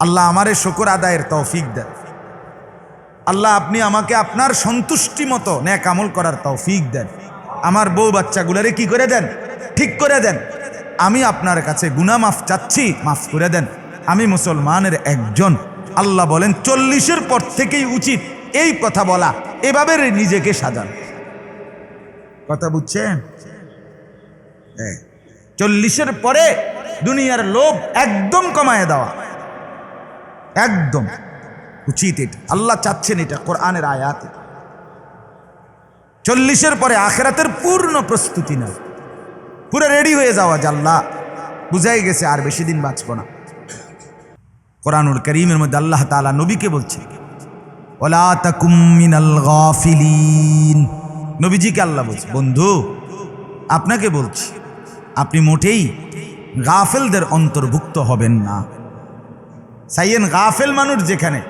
আল্লাহ আমারে শকর আদায়ের তৌফিক দেন। আল্লাহ আপনি আমাকে আপনার সন্তুষ্টি মতো ন্যাক আমল করার তৌফিক দেন। আমার বউ বাচ্চাগুলারে কি করে দেন? ঠিক করে দেন। আমি আপনার কাছে গুনা মাফ চাচ্ছি, মাফ করে দেন। আমি মুসলমানের একজন। আল্লাহ বলেন, চল্লিশের পর থেকেই উচিত এই কথা বলা। এভাবে নিজেকে সাজান। কথা বুঝছেন? হ্যাঁ। চল্লিশের পরে দুনিয়ার লোভ একদম কমায় দেওয়া। একদম। উচিত এটা। আল্লাহ চাচ্ছেন এটা, কোরআনের আয়াতে। চল্লিশের পরে আখেরাতের পূর্ণ প্রস্তুতি না পুরো রেডি হয়ে যাওয়া যে আল্লাহ। বুঝাই গেছে, আর বেশি দিন বাঁচব না। কোরআনুল করিমের মধ্যে আল্লাহ তাআলা নবীকে বলছে ওলা গাফিলিন। নবীজিকে আল্লাহ বলছে, বন্ধু, আপনাকে বলছি, আপনি মোটেই গাফেলদের অন্তর্ভুক্ত হবেন না। সাইয়েন গাফেল মানুষ যেখানে,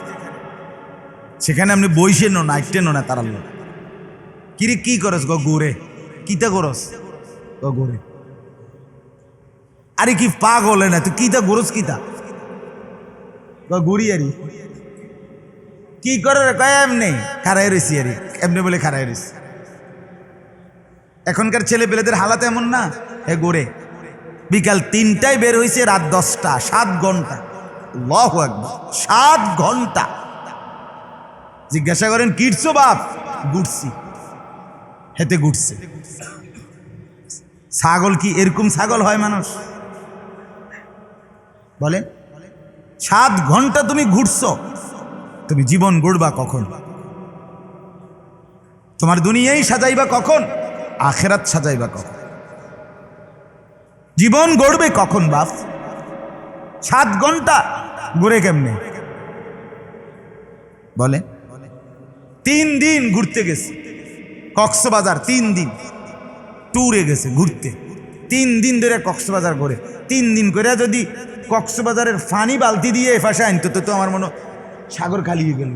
সেখানে আপনি বইসে নো, নাইটে নো না তার আল্লাহ কিরে, কি করস গো গোরে? কিতা করস গ গোরে? আরে কি পাগল না তুই কিতা গোরস কিতা? গুড়ি আরি। কি করে কয় এমনি? খারাই রয়েছি আরে, এমনি বলে খারাই রয়েছি এখনকার ছেলে পেলেদের হালাত এমন না? এ গোরে, বিকাল তিনটায় বের হয়েছে রাত দশটা, সাত ঘণ্টা। লহ সাত ঘণ্টা। জিজ্ঞাসা করেন কিটছো বাপ? গুটছি হেতে গুটছে ছাগল কি এরকম ছাগল হয় মানুষ? বলে সাত ঘণ্টা তুমি ঘুরছো, তুমি জীবন গড়বা কখন? তোমার দুনিয়াই সাজাইবা কখন? আখেরাত সাজাইবা কখন? জীবন গড়বে কখন বাপ? সাত ঘণ্টা ঘুরে কেমনে? বলে, তিন দিন ঘুরতে গেছে। কক্সবাজার তিন দিন। ট্যুরে গেছে ঘুরতে। তিন দিন ধরে কক্সবাজার ঘুরে। তিন দিন করে যদি কক্সবাজারের ফানি বালতি দিয়ে ফাঁসে আনতো তো তো আমার মনে হয় সাগর খালিয়ে গেল।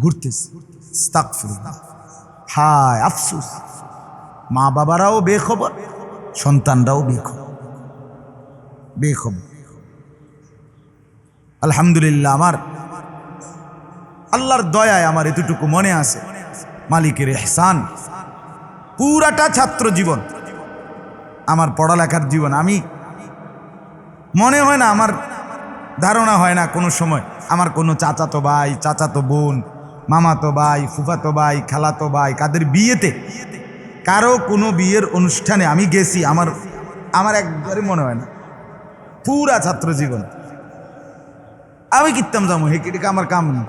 ঘুরতেছে। হায় আফসুস। মা বাবারাও বেখবর, সন্তানরাও বেখবর। বেখবর। আলহামদুলিল্লাহ আমার। আল্লাহর দয়ায় আমার এতটুকু মনে আছে। মালিকের এহসান। পুরাটা ছাত্র জীবন। আমার পড়ালেখার জীবন। আমি মনে হয় না আমার ধারণা হয় না কোনো সময়। আমার কোনো চাচাতো ভাই, চাচাতো বোন, মামাতো ভাই, ফুফাতো ভাই, খালাতো ভাই, কাদের বিয়েতে কারও কোনো বিয়ের অনুষ্ঠানে আমি গেছি। আমার আমার একবারে মনে হয় না। পুরা ছাত্র জীবন। আমি কিতাম যাব হেকিটিকে আমার কাম নেই।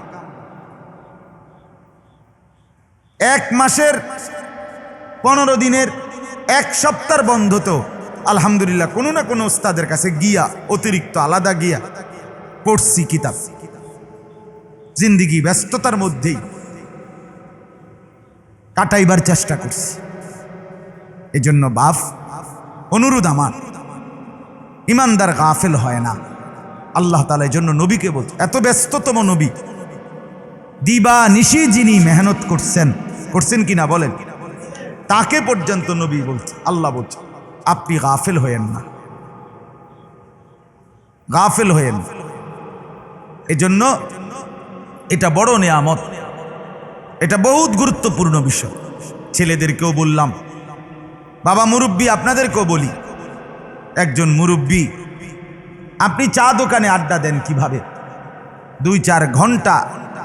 এক মাসের পনেরো দিনের এক সপ্তাহ বন্ধ তো, আলহামদুলিল্লাহ, কোনো না কোনো ওস্তাদের কাছে গিয়া, অতিরিক্ত আলাদা গিয়া পড়ছি কিতাব। জিন্দিগি, ব্যস্ততার মধ্যেই কাটাইবার চেষ্টা করছি। এজন্য বাপ অনুরোধ আমার, ইমানদার গাফেল হয় না। আল্লাহ তালা এই জন্য নবীকে বলছে, এত ব্যস্ততম নবী। দিবা নিশি যিনি মেহনত করছেন করছেন কিনা বলেন? তাকে পর্যন্ত নবী বলছে, আল্লাহ বলছে, আপনি গাফেল হয়েন না। গাফেল হয়েন না। এজন্য এটা বড় নেয়ামত। এটা বহুত গুরুত্বপূর্ণ বিষয়। ছেলেদেরকেও বললাম, বাবা মুরব্বী, আপনাদেরকেও বলি, একজন মুরব্বী আপনি চা দোকানে আড্ডা দেন কীভাবে? দুই চার ঘণ্টা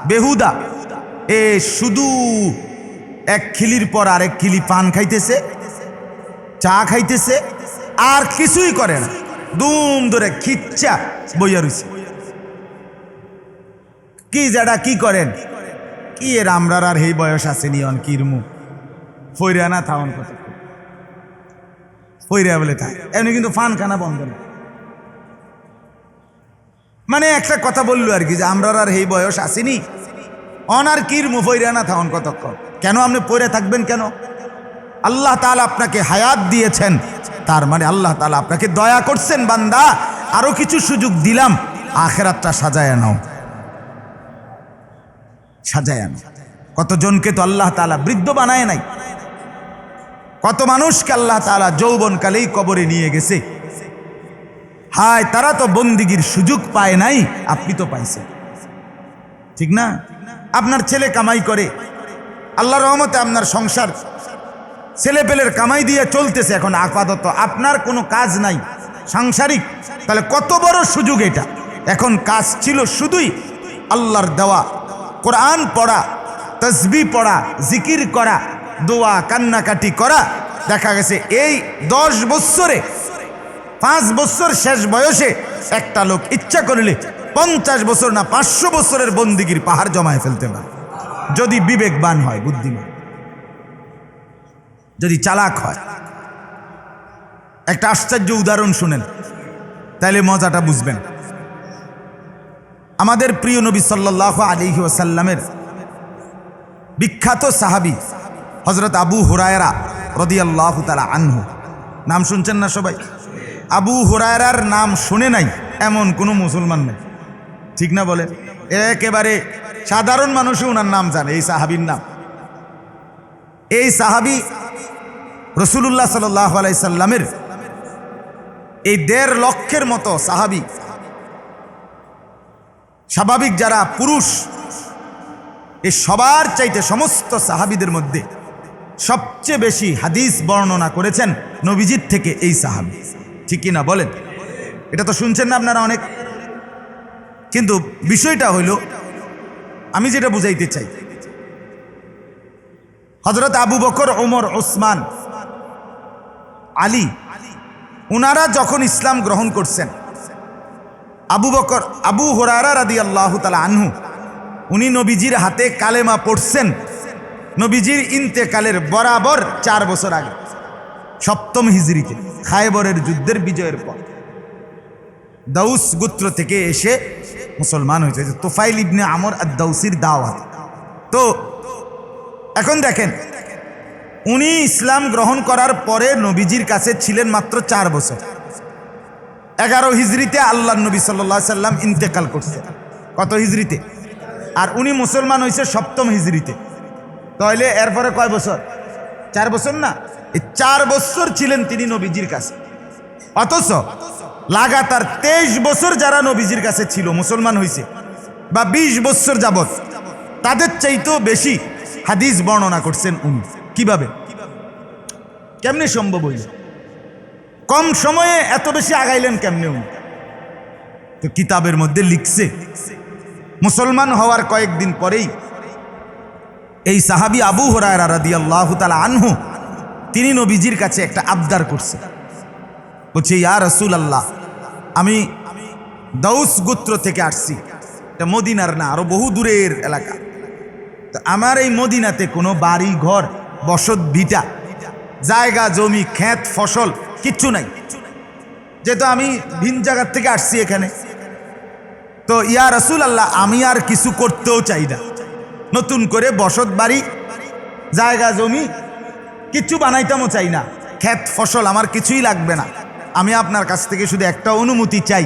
বেহুদা। এ শুধু এক খিলির পর আরেক খিলি পান খাইতেছে, চা খাইতেছে, আর কিছুই করে না। দুম ধরে খিচ্চা বইয়া রইছে। কি যারা কি করেন? কি এর আমরার আর এই বয়স আছে নিয়ন কিরমু? ফইরা না থাউন কত? ফইরা বলে তাই এমনি কিন্তু ফান খানা বন্ধ না। মানে একটা কথা বলল আর কি, যে আমরা আর এই বয়স আসেনি। অনার কির মুফইরা না থাউন কতক্ষণ? কেন আপনি পড়ে থাকবেন কেন? আল্লাহ তাআলা আপনাকে হায়াত দিয়েছেন। তার মানে আল্লাহ তাআলা আপনাকে দয়া করছেন, বান্দা। আরও কিছু সুযোগ দিলাম, আখেরাতটা সাজায় নাও। সাজায় আনো কতজনকে তো আল্লাহ তাআলা বৃদ্ধ বানায় নাই। কত মানুষকে আল্লাহ তাআলা যৌবনকালেই কবরে নিয়ে গেছে। হায়, তারা তো বন্দিগির সুযোগ পায় নাই, আপনি তো পাইছেন। ঠিক না? আপনার ছেলে কামাই করে আল্লাহ রহমতে আপনার সংসার ছেলে পেলের কামাই দিয়ে চলতেছে এখন, আপাতত আপনার কোনো কাজ নাই, সাংসারিক। তাহলে কত বড় সুযোগ এটা? এখন কাজ ছিল শুধুই আল্লাহর দেওয়া, কোরআন পড়া, তসবি পড়া, জিকির করা, দোয়া কান্নাকাটি করা, দেখা গেছে এই দশ বৎসরে পাঁচ বছর শেষ বয়সে একটা লোক ইচ্ছা করলে পঞ্চাশ বছর না পাঁচশো বছরের বন্দিগির পাহাড় জমায় ফেলতে পারে। যদি বিবেকবান হয়, বুদ্ধিমান। যদি চালাক হয়। একটা আশ্চর্য উদাহরণ শুনেন, তাইলে মজাটা বুঝবেন। আমাদের প্রিয় নবী সাল্লাহ আলিহি ওসাল্লামের বিখ্যাত সাহাবি হজরত আবু হুরায়রা রদিয়াল্লাহ তালা আনহু। নাম শুনছেন না সবাই? আবু হুরায়রার নাম শুনে নাই, এমন কোনো মুসলমান নেই। ঠিক না বলে? একেবারে সাধারণ মানুষও ওনার নাম জানে, এই সাহাবির নাম। এই সাহাবি রসুল্লাহ সাল্লাহ আলাইসাল্লামের এই দেড় লক্ষের মতো সাহাবি, স্বাভাবিক যারা পুরুষ এই সবার চাইতে সমস্ত সাহাবিদের মধ্যে সবচেয়ে বেশি হাদিস বর্ণনা করেছেন নবীজিৎ থেকে এই সাহাবি। ঠিক কিনা বলেন? এটা তো শুনছেন না আপনারা অনেক। কিন্তু বিষয়টা হইল, আমি যেটা বুঝাইতে চাই। হজরত আবু বকর, ওমর, ওসমান, আলী, উনারা যখন ইসলাম গ্রহণ করছেন, আবু বকর, আবু হরারা রাদি আল্লাহ তালা আনহু, উনি নবীজির হাতে কালেমা পড়ছেন। নবীজির ইন্তেকালের বরাবর চার বছর আগে। সপ্তম হিজড়িতে খায়বরের যুদ্ধের বিজয়ের পর। দাউস গোত্র থেকে এসে মুসলমান হয়েছে। তোফাইল ইবনে আমর আর দাউসির দাওয়াত। তো এখন দেখেন, উনি ইসলাম গ্রহণ করার পরে নবীজির কাছে ছিলেন মাত্র চার বছর। এগারো হিজড়িতে আল্লাহ নবী সাল্লা সাল্লাম ইন্তেকাল করছে। কত হিজড়িতে আর উনি মুসলমান হয়েছে সপ্তম হিজড়িতে তাহলে এরপরে কয় বছর? চার বছর না? চার বছর ছিলেন তিনি নবীজির কাছে। অথচ লাগাতার তেইশ বছর যারা নবীজির কাছে ছিল, মুসলমান হয়েছে বা ২০ বছর যাবৎ, তাদের চাইতেও বেশি হাদিস বর্ণনা করছেন উনি। কীভাবে? কেমনে সম্ভব হইল? কম সময়ে এত বেশি আগাইলেন কেমনে উনি? তো কিতাবের মধ্যে লিখছে, মুসলমান হওয়ার কয়েকদিন পরেই এই সাহাবি আবু হরায়রা রাদি আল্লাহ তালা আনহু তিনি নবীজির কাছে একটা আবদার করছে। বলছে, ইয়া রসুল আল্লাহ আমি দাউস গোত্র থেকে আসছি। এটা মদিনার না, আরও বহু দূরের এলাকা। তো আমার এই মদিনাতে কোনো বাড়ি ঘর বসত, ভিটা, জায়গা, জমি, ক্ষেত, ফসল কিচ্ছু নাই। যেহেতু আমি ভিন জায়গার থেকে আসছি এখানে। তো ইয়া রসুল আল্লাহ আমি আর কিছু করতেও চাই না। নতুন করে বসত বাড়ি, জায়গা, জমি কিচ্ছু বানাইতামও চাই না। ক্ষেত, ফসল, আমার কিছুই লাগবে না। আমি আপনার কাছ থেকে শুধু একটা অনুমতি চাই।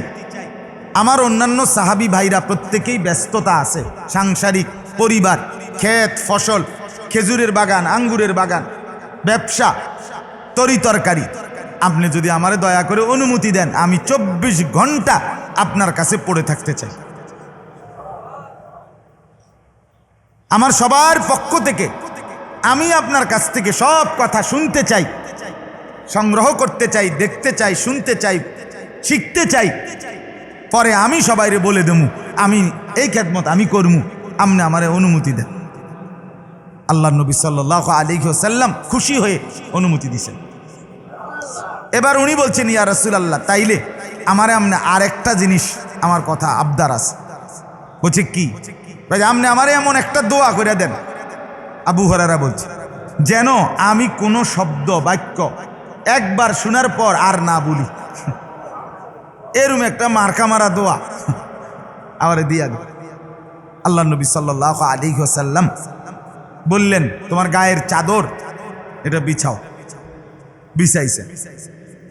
আমার অন্যান্য সাহাবি ভাইরা প্রত্যেকেই ব্যস্ততা আছে। সাংসারিক, পরিবার, ক্ষেত, ফসল, খেজুরের বাগান, আঙ্গুরের বাগান, ব্যবসা, তরি তরকারি। আপনি যদি আমারে দয়া করে অনুমতি দেন, আমি চব্বিশ ঘণ্টা আপনার কাছে পড়ে থাকতে চাই। আমার সবার পক্ষ থেকে আমি আপনার কাছ থেকে সব কথা শুনতে চাই, সংগ্রহ করতে চাই, দেখতে চাই, শুনতে চাই, শিখতে চাই। পরে আমি সবাইরে বলে দেবো, আমি এই খেদমত আমি করমু আপনি আমার অনুমতি দেন। আল্লাহ নবী সাল্লাহ আলী সাল্লাম খুশি হয়ে অনুমতি দিছেন। এবার উনি বলছেন, ইয়া রসুল আল্লাহ তাইলে আমারে আমনে আরেকটা জিনিস, আমার কথা আবদার আছে। বলছে, কি? আপনি আমারে এমন একটা দোয়া করে দেন আবু হরারা বলছে, যেন আমি কোনো শব্দ, বাক্য একবার শোনার পর আর না বলি। এরম একটা মার্কা মারা দোয়া আমারে দিয়া আল্লাহ নবী সাল্লাহ আলী সাল্লাম বললেন, তোমার গায়ের চাদর, এটা বিছাও। বিছাইছে।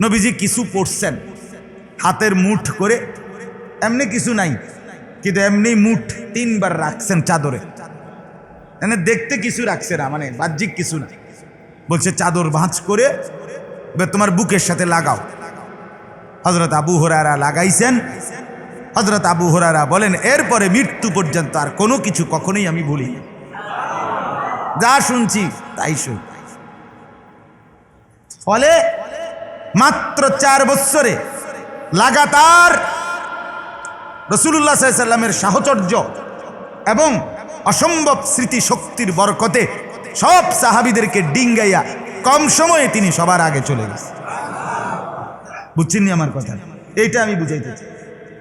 নবীজি কিছু পড়ছেন হাতের মুঠ করে, এমনি কিছু নাই, কিন্তু এমনি মুঠ তিনবার রাখছেন চাদরে। মানে দেখতে কিছু রাখছে না মানে বাহ্যিক কিছু না। বলছে, চাদর ভাঁজ করে তোমার বুকের সাথে লাগাও। হজরত আবু হরারা লাগাইছেন। হজরত আবু হরারা বলেন, এরপরে মৃত্যু পর্যন্ত আর কোনো কিছু কখনোই আমি বলি যা শুনছি তাই শুন। ফলে মাত্র চার বৎসরে লাগাতার রসুল্লাহ সাল্লামের সাহচর্য এবং অসম্ভব স্মৃতি শক্তির বরকতে সব সাহাবিদেরকে ডিঙ্গাইয়া কম সময়ে তিনি সবার আগে চলে গেছেন বুঝছেন নি আমার কথা? এইটা আমি বুঝাইতে চাই।